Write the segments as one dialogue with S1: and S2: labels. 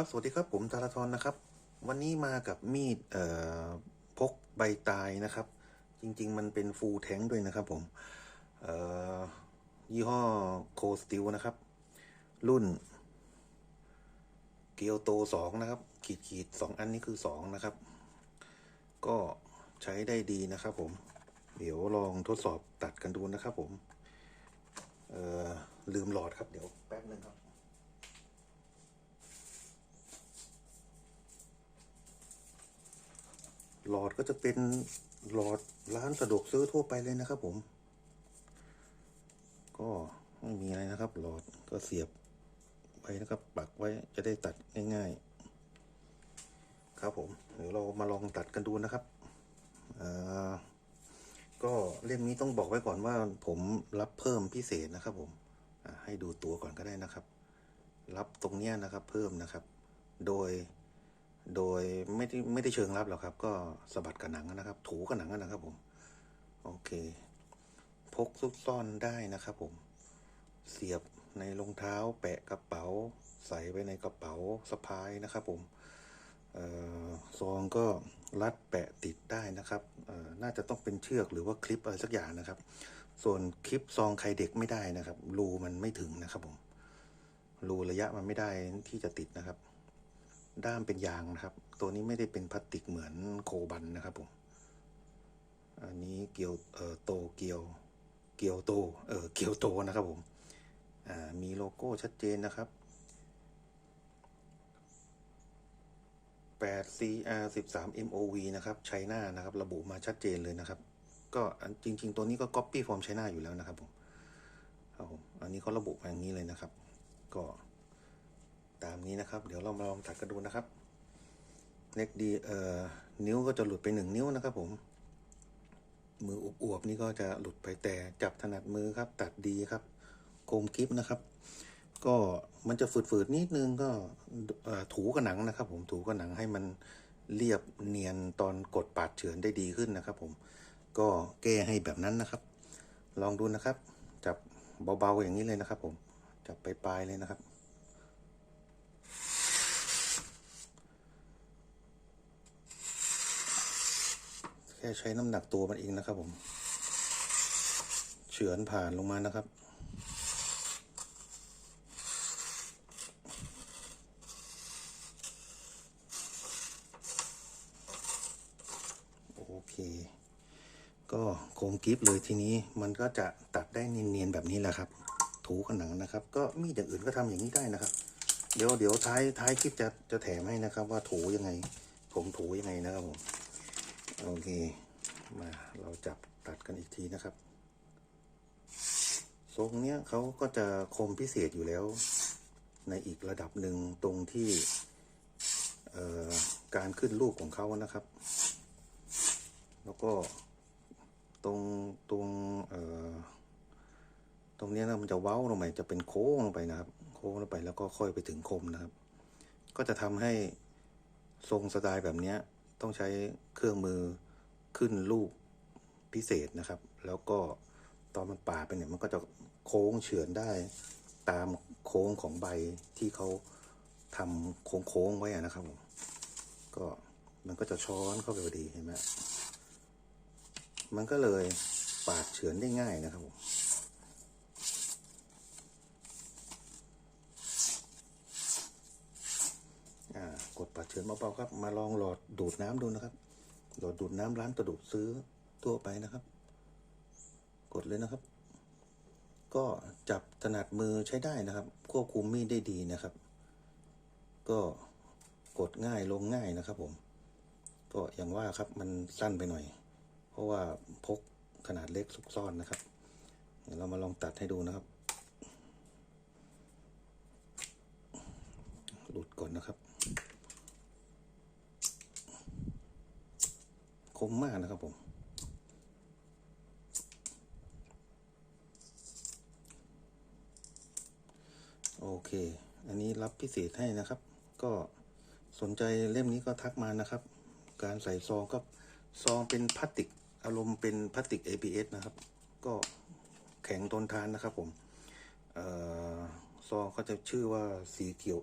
S1: ครับ สวัสดีครับ ผมตาลทรนะครับ วันนี้มากับมีดเอ่อพกใบตายนะครับ จริง ๆ มันเป็นฟูลแทงด้วยนะครับผมเอ่อยี่ห้อโคสติลนะครับ รุ่น เกียวโตสองนะครับ ขีดขีดสองอันนี้คือสองนะครับ ก็ใช้ได้ดีนะครับผม เดี๋ยวลองทดสอบตัดกันดูนะครับผม เอ่อลืมหลอดครับ เดี๋ยวแป๊บนึงครับ หลอดก็จะเป็นหลอดร้านสะดวกซื้อทั่วไปเลยนะครับ ผม ก็ไม่มีอะไรนะครับ หลอดก็เสียบไว้นะครับ ปักไว้จะได้ตัดง่ายๆ ครับผมเดี๋ยวเรามาลองตัดกันดูนะครับอ่าก็เล่มนี้ต้องบอกไว้ก่อนว่า ผมรับเพิ่มพิเศษนะครับ ผมให้ดูตัวก่อนก็ได้นะครับ รับตรงเนี้ยนะครับ เพิ่มนะครับ โดย โดยไม่ได้ไม่ได้เชิงรับหรอกครับ ก็สะบัดกับหนังนะครับ ถูกับหนังนะครับผม โอเค พกซุกซ่อนได้นะครับผม เสียบในรองเท้า แปะกระเป๋า ใส่ไว้ในกระเป๋าสะพายนะครับผมออซองก็รัดแปะติดได้นะครับ น่าจะต้องเป็นเชือกหรือว่าคลิปอะไรสักอย่างนะครับ ส่วนคลิปซองใครเด็กไม่ได้นะครับ รูมันไม่ถึงนะครับผม รูระยะมันไม่ได้ที่จะติดนะครับ ด้ามเป็นยางนะครับ ตัวนี้ไม่ได้เป็นพลาสติกเหมือนโคบันนะครับผม อันนี้เกียวเอ่อโตเกียวเกียวโตเออเกียวโตนะครับผม อ่ามีโลโก้ชัดเจนนะครับ8 CR 13 MOV นะครับไชน่านะครับ ระบุมาชัดเจนเลยนะครับ ก็จริง ๆ ตัวนี้ก็ Copy from China อยู่แล้วนะครับผมครับผม อันนี้เขาระบุมาอย่างนี้เลยนะครับ ก็ ตามนี้นะครับ เดี๋ยวเรามาลองตัดกันดูนะครับ เล็กดีเอ่อนิ้วก็จะหลุดไปหนึ่งนิ้วนะครับ ผม มืออวบๆนี่ก็จะหลุดไปแต่จับถนัดมือครับ ตัดดีครับ โคมกิฟนะครับ ก็มันจะฝืดๆนิดนึงก็ถูกับหนังนะครับ ผมถูกับหนังให้มันเรียบเนียนตอนกดปาดเฉือนได้ดีขึ้นนะครับ ผมก็แก้ให้แบบนั้นนะครับ ลองดูนะครับ จับเบาๆอย่างนี้เลยนะครับ ผมจับปลายๆเลยนะครับ แค่ใช้น้ำหนักตัวมันเองนะครับผมเฉือนผ่านลงมานะครับ โอเค ก็โคมกิฟเลยทีนี้มันก็จะตัดได้เนียนๆแบบนี้แหละครับ ถูกหนังนะครับ ก็มีดอย่างอื่นก็ทำอย่างนี้ได้นะครับ เดี๋ยวเดี๋ยวท้ายท้ายคลิปจะจะแถมให้นะครับว่าถูยังไง ผมถูยังไงนะครับผม โอเค มาเราจับตัดกันอีกทีนะครับ ทรงเนี้ยเขาก็จะคมพิเศษอยู่แล้ว ในอีกระดับหนึ่งตรงที่การขึ้นรูปของเขานะครับ แล้วก็ตรงตรงตรงนี้นะมันจะเว้าลงไปจะเป็นโค้งลงไปนะครับ โค้งลงไปแล้วก็ค่อยไปถึงคมนะครับ ก็จะทำให้ทรงสไตล์แบบเนี้ย ต้องใช้เครื่องมือขึ้นรูปพิเศษนะครับ แล้วก็ตอนมันป่าดไปเนี่ยมันก็จะโค้งเฉือนได้ตามโค้งของใบที่เขาทำโค้งๆไว้นะครับผมก็มันก็จะช้อนเข้าไปพอดีเห็นไหมมันก็เลยปาดเฉือนได้ง่ายนะครับผมอ่ากดปาด เฉือนเบาๆครับ มาลองหลอดดูดน้ำดูนะครับ หลอดดูดน้ำร้านกระดูดซื้อทั่วไปนะครับ กดเลยนะครับ ก็จับถนัดมือใช้ได้นะครับ ควบคุมมีดได้ดีนะครับ ก็กดง่ายลงง่ายนะครับ ผม ก็อย่างว่าครับมันสั้นไปหน่อย เพราะว่าพกขนาดเล็กซุกซ่อนนะครับเดี๋ยวเรามาลองตัดให้ดูนะครับ หลุดก่อนนะครับ ค มมากนะครับผมโอเค อันนี้รับพิเศษให้นะครับ ก็สนใจเล่มนี้ก็ทักมานะครับ การใส่ซองก็ซองเป็นพลาสติก อารมณ์เป็นพลาสติก ABS นะครับ ก็แข็งทนทานนะครับผมออซองก็จะชื่อว่าสีเขียว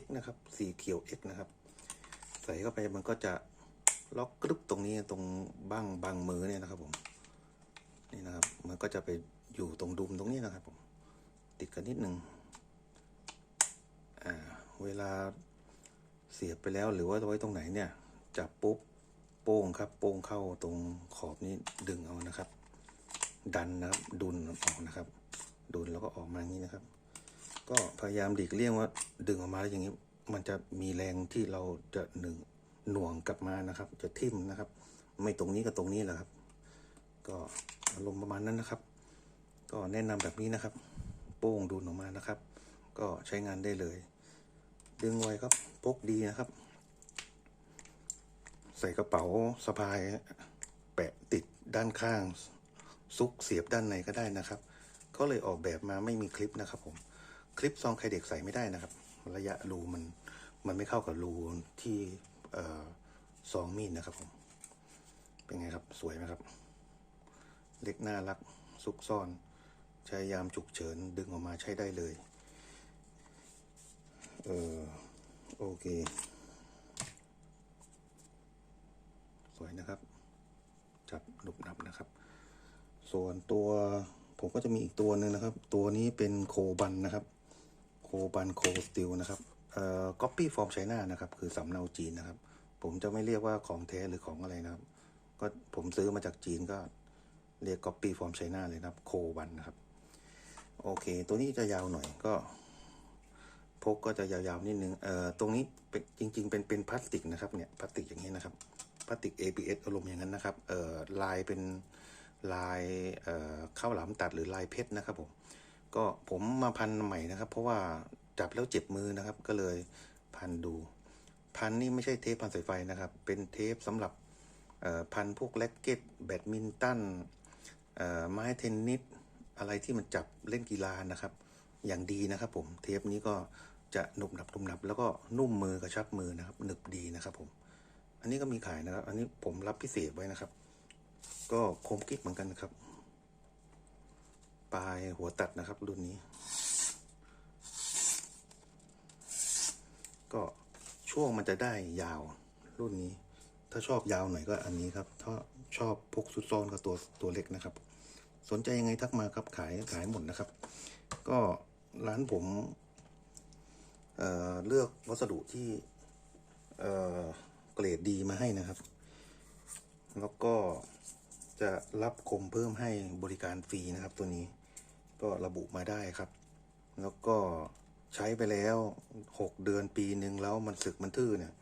S1: X นะครับ สีเขียว X นะครับ ใส่เข้าไปมันก็จะ ล็อกกรึบตรงนี้ตรงบ้างบางมือเนี่ยนะครับผมนี่นะครับ มันก็จะไปอยู่ตรงดุมตรงนี้นะครับผมติดกันนิดนึงอ่าเวลาเสียบไปแล้วหรือว่าไว้ตรงไหนเนี่ยจับปุ๊บโป้งครับโป้งเข้าตรงขอบนี้ดึงเอานะครับ ดันนะครับดุลออกนะครับ ดุลแล้วก็ออกมาอย่างนี้นะครับ ก็พยายามหลีกเลี่ยงว่าดึงออกมาแล้วอย่างนี้ มันจะมีแรงที่เราจะหนึ่ง หน่วงกลับมานะครับ จะทิ่มนะครับ ไม่ตรงนี้กับตรงนี้แหละครับ ก็อารมณ์ประมาณนั้นนะครับ ก็แนะนำแบบนี้นะครับ โป้งดูดออกมานะครับ ก็ใช้งานได้เลย ดึงไว้ครับพกดีนะครับ ใส่กระเป๋าสะพายแปะติดด้านข้าง ซุกเสียบด้านในก็ได้นะครับก็เลยออกแบบมาไม่มีคลิปนะครับ ผม คลิปซองไข่เด็กใส่ไม่ได้นะครับ ระยะรูมันมันไม่เข้ากับรูที่ เอ่อซองมีดนะครับผม เป็นไงครับสวยไหมครับ เล็กน่ารักซุกซ่อนใช้ยามฉุกเฉินดึงออกมาใช้ได้เลย เออโอเค สวยนะครับ จับหนุบหนับนะครับ ส่วนตัวผมก็จะมีอีกตัวหนึ่งนะครับ ตัวนี้เป็นโคบันนะครับ โคบันโคสติลนะครับ ก๊อปปี้ฟอร์มไชน่านะครับ คือสำเนาจีนนะครับ ผมจะไม่เรียกว่าของแท้หรือของอะไรนะครับ ก็ผมซื้อมาจากจีนก็เรียกก๊อปปี้ฟอร์มไชน่าเลยนะครับ โคบันนะครับ โอเค ตัวนี้จะยาวหน่อยก็ พกก็จะยาวๆนิดนึง เอ่อ ตรงนี้เป็นจริง ๆ เป็นเป็นพลาสติกนะครับ เนี่ย พลาสติกอย่างนี้นะครับ พลาสติก ABS อารมณ์อย่างนั้นนะครับ เอ่อ ลายเป็นลายเอ่อข้าวหลามตัดหรือลายเพชรนะครับผม ก็ผมมาพันใหม่นะครับ เพราะว่า จับแล้วเจ็บมือนะครับ ก็เลยพันดู พันนี่ไม่ใช่เทปพันสายไฟนะครับ เป็นเทปสำหรับพันพวกแร็กเก็ตแบดมินตันไม้เทนนิสอะไรที่มันจับเล่นกีฬานะครับ อย่างดีนะครับผมเทปนี้ก็จะหนุบหนับหนุบหนับ แล้วก็นุ่มมือกระชับมือนะครับหนึบดีนะครับผม อันนี้ก็มีขายนะครับ อันนี้ผมรับพิเศษไว้นะครับ ก็คมกิ๊กเหมือนกันนะครับ ปลายหัวตัดนะครับรุ่นนี้ ก็ช่วงมันจะได้ยาวรุ่นนี้ ถ้าชอบยาวหน่อยก็อันนี้ครับ ถ้าชอบพกซุดซ้อนก็ตัวตัวเล็กนะครับ สนใจยังไงทักมาครับขายขายหมดนะครับ ก็ร้านผมเเลือกวัสดุที่เเกรดดีมาให้นะครับ แล้วก็จะรับคมเพิ่มให้บริการฟรีนะครับ ตัวนี้ก็ระบุมาได้ครับ แล้วก็ ใช้ไปแล้วหกเดือนปีหนึ่งแล้วมันสึกมันทื่อเนี่ย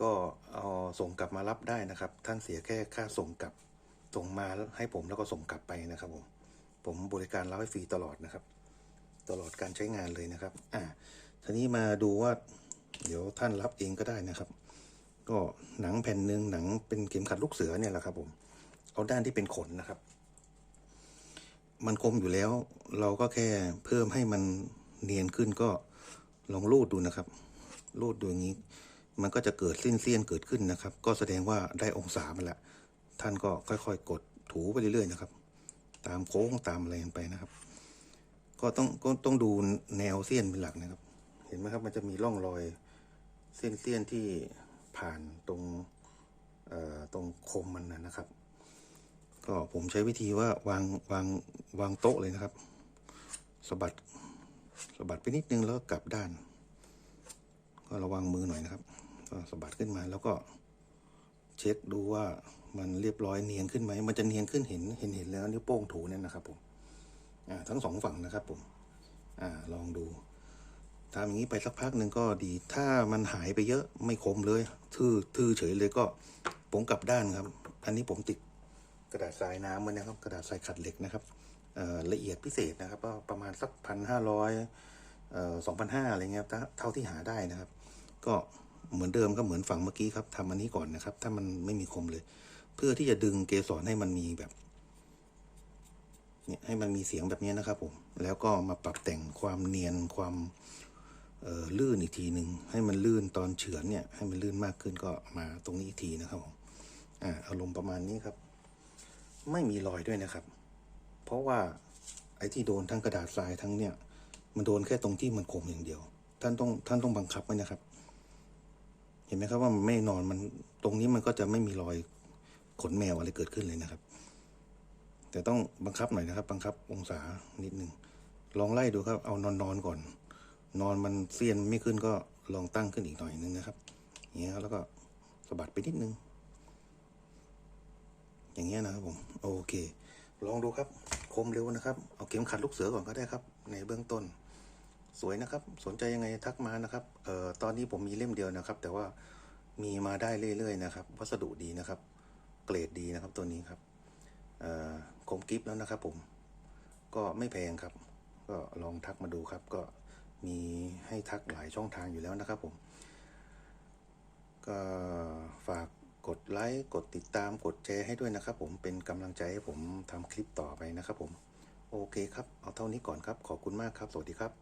S1: ก็เอาส่งกลับมารับได้นะครับ ท่านเสียแค่ค่าส่งกลับ ส่งมาให้ผมแล้วก็ส่งกลับไปนะครับผมผมบริการรับให้ฟรีตลอดนะครับ ตลอดการใช้งานเลยนะครับ อ่าทีนี้มาดูว่า เดี๋ยวท่านรับเองก็ได้นะครับ ก็หนังแผ่นหนึ่งหนังเป็นเข็มขัดลูกเสือเนี่ยแหละครับ ผม เอาด้านที่เป็นขนนะครับ มันคมอยู่แล้ว เราก็แค่เพิ่มให้มัน เนียนขึ้นก็ลองรูดดูนะครับรูดดูอย่างนี้ มันก็จะเกิดเส้นเสี้ยนๆเกิดขึ้นนะครับ ก็แสดงว่าได้องศามันละท่านก็ค่อยๆ กดถูไปเรื่อยๆนะครับ ตามโค้งตามอะไรกันไปนะครับ ก็ต้องก็ต้องดูแนวเสี้ยนเป็นหลักนะครับ เห็นไหมครับ มันจะมีร่องรอยเส้นเสี้ยนที่ผ่านตรงเอ่อตรงคมมันนะนะครับ ก็ผมใช้วิธีว่าวางวางวางโต๊ะเลยนะครับสะบัด สะบัดไปนิดนึงแล้วก็กลับด้าน ก็ระวังมือหน่อยนะครับ ก็สะบัดขึ้นมาแล้วก็เช็คดูว่ามันเรียบร้อยเนียนขึ้นไหมมันจะเนียนขึ้นเห็นเห็นเห็นแล้วนิ้วโป้งถูเนี่ยนะครับผมอ่าทั้งสองฝั่งนะครับผมอ่าลองดูทำอย่างนี้ไปสักพักหนึ่งก็ดี ถ้ามันหายไปเยอะไม่คมเลย ทื่อทื่อเฉยเลยก็ผมกลับด้านครับ อันนี้ผมติดกระดาษทรายน้ำมันนะครับ กระดาษทรายขัดเหล็กนะครับ ละเอียดพิเศษนะครับก็ประมาณสักพันห้าร้อยสองพันห้าอะไรเงี้ยเท่าที่หาได้นะครับ ก็เหมือนเดิมก็เหมือนฝั่งเมื่อกี้ครับทำอันนี้ก่อนนะครับ ถ้ามันไม่มีคมเลย เพื่อที่จะดึงเกสรให้มันมีแบบเนี่ยให้มันมีเสียงแบบนี้นะครับผม แล้วก็มาปรับแต่งความเนียนความเลื่นอีกทีหนึ่งให้มันลื่นตอนเฉือนเนี่ยให้มันลื่นมากขึ้นก็มาตรงนี้อีกทีนะครับผมอ่าอารมณ์ประมาณนี้ครับ ไม่มีรอยด้วยนะครับ ราะว่าไอ้ที่โดนทั้งกระดาษทรายทั้งเนี่ย มันโดนแค่ตรงที่มันคมอย่างเดียว ท่านต้องท่านต้องบังคับไว้นะครับ เห็นไหมครับว่ามันไม่นอนมันตรงนี้มันก็จะไม่มีรอยขนแมวอะไรเกิดขึ้นเลยนะครับ แต่ต้องบังคับหน่อยนะครับ บังคับองศานิดหนึ่งลองไล่ดูครับ เอานอนนอนก่อน นอนมันเสียนไม่ขึ้นก็ลองตั้งขึ้นอีกหน่อยนึงนะครับอย่างเงี้ยแล้วก็สะบัดไปนิดนึง อย่างเงี้ยนะครับผม โอเค ลองดูครับ คมเร็วนะครับ เอาเข็มขัดลูกเสือก่อนก็ได้ครับ ในเบื้องต้น สวยนะครับ สนใจยังไงทักมานะครับเอ่อตอนนี้ผมมีเล่มเดียวนะครับ แต่ว่ามีมาได้เรื่อยๆนะครับ วัสดุดีนะครับ เกรดดีนะครับตัวนี้ครับเอ่อคมกิฟแล้วนะครับ ผม ก็ไม่แพงครับ ก็ลองทักมาดูครับ ก็มีให้ทักหลายช่องทางอยู่แล้วนะครับ ผม ก็ฝาก กดไลค์กดติดตามกดแชร์ให้ด้วยนะครับ ผมเป็นกำลังใจให้ผมทำคลิปต่อไปนะครับผม โอเคครับ เอาเท่านี้ก่อนครับ ขอบคุณมากครับ สวัสดีครับ